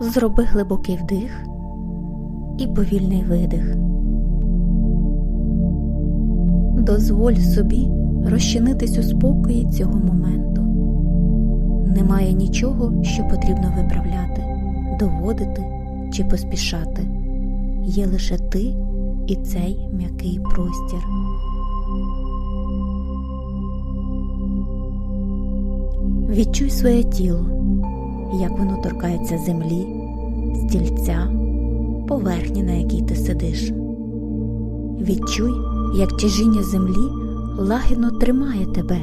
Зроби глибокий вдих і повільний видих. Дозволь собі розчинитись у спокої цього моменту. Немає нічого, що потрібно виправляти, доводити чи поспішати. Є лише ти і цей м'який простір. Відчуй своє тіло, як воно торкається землі, стільця, поверхні, на якій ти сидиш. Відчуй, як тяжіння землі лагідно тримає тебе,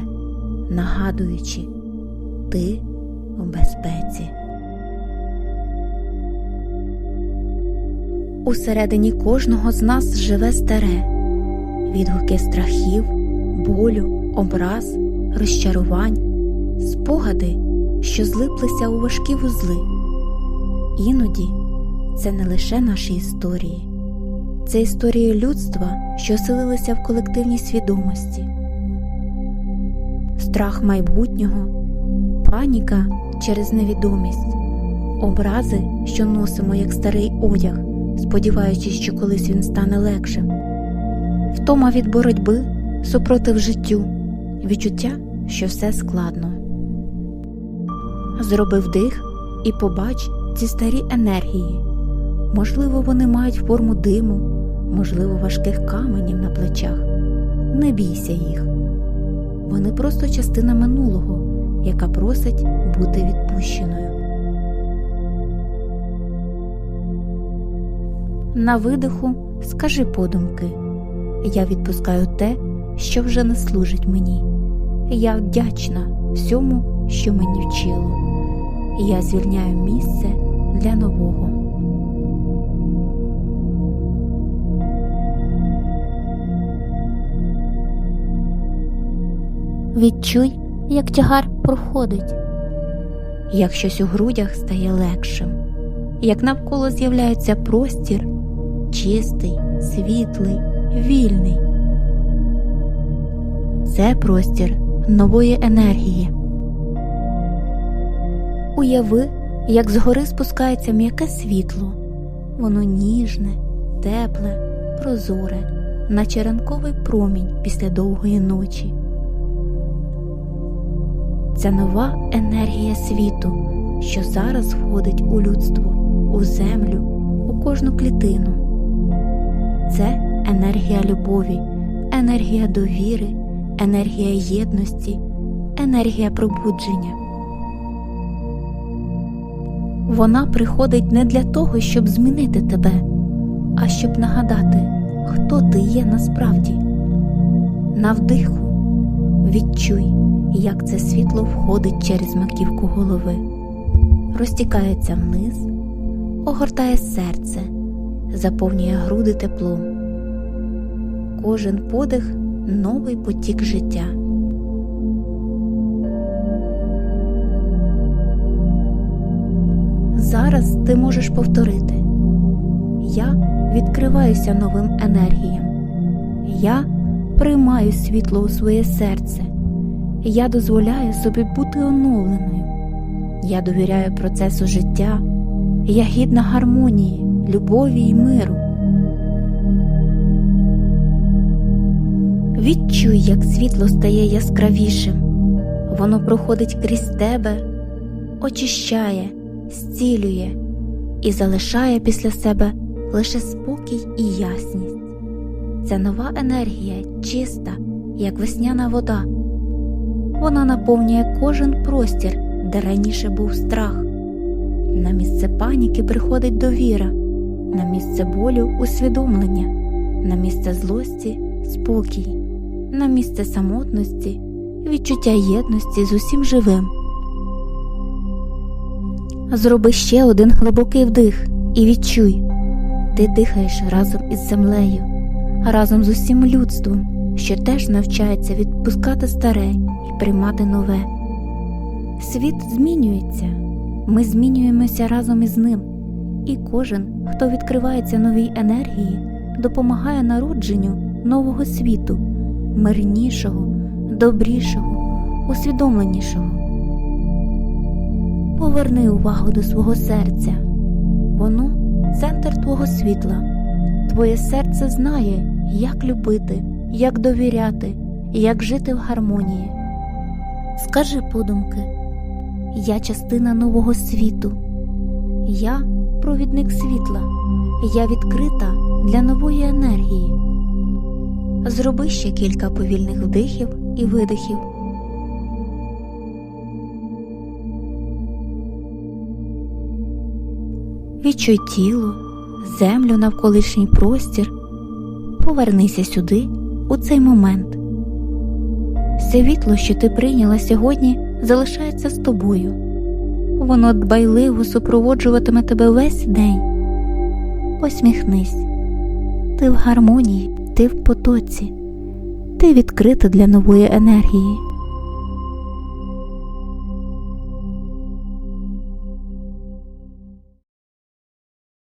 нагадуючи, ти у безпеці. Усередині кожного з нас живе старе, відгуки страхів, болю, образ, розчарувань, спогади, що злиплися у важкі вузли. Іноді це не лише наші історії, це історії людства, що оселилися в колективній свідомості. Страх майбутнього, паніка через невідомість, образи, що носимо як старий одяг, сподіваючись, що колись він стане легшим, втома від боротьби, супротив життю, відчуття, що все складно. Зроби вдих і побач ці старі енергії. Можливо, вони мають форму диму, можливо, важких каменів на плечах. Не бійся їх. Вони просто частина минулого, яка просить бути відпущеною. На видиху скажи подумки Я відпускаю те, що вже не служить мені. Я вдячна всьому, що мені вчило. Я звільняю місце для нового. Відчуй, як тягар проходить, як щось у грудях стає легшим, як навколо з'являється простір, чистий, світлий, вільний. Це простір нової енергії. Уяви, як згори спускається м'яке світло, воно ніжне, тепле, прозоре, наче ранковий промінь після довгої ночі. Це нова енергія світу, що зараз входить у людство, у землю, у кожну клітину. Це енергія любові, енергія довіри, енергія єдності, енергія пробудження. Вона приходить не для того, щоб змінити тебе, а щоб нагадати, хто ти є насправді. На вдиху відчуй, як це світло входить через маківку голови, розтікається вниз, огортає серце, заповнює груди теплом. Кожен подих новий потік життя. Зараз ти можеш повторити Я відкриваюся новим енергіям. Я приймаю світло у своє серце. Я дозволяю собі бути оновленою. Я довіряю процесу життя. Я гідна гармонії, любові і миру. Відчуй, як світло стає яскравішим. Воно проходить крізь тебе, очищає, зцілює і залишає після себе лише спокій і ясність. Це нова енергія, чиста, як весняна вода. Вона наповнює кожен простір, де раніше був страх. На місце паніки приходить довіра, на місце болю усвідомлення, на місце злості спокій, на місце самотності, відчуття єдності з усім живим. Зроби ще один глибокий вдих і відчуй, ти дихаєш разом із землею, разом з усім людством, що теж навчається відпускати старе і приймати нове. Світ змінюється, ми змінюємося разом із ним, і кожен, хто відкривається новій енергії, допомагає народженню нового світу, мирнішого, добрішого, усвідомленішого. Поверни увагу до свого серця, Воно центр твого світла. Твоє серце знає, як любити, як довіряти, як жити в гармонії. Скажи подумки, я частина нового світу. Я провідник світла. Я відкрита для нової енергії. Зроби ще кілька повільних вдихів і видихів. Відчуй тіло, землю навколишній простір. Повернися сюди у цей момент. Світло, що ти прийняла сьогодні, залишається з тобою. Воно дбайливо супроводжуватиме тебе весь день. Посміхнись. Ти в гармонії, ти в потоці, ти відкрита для нової енергії.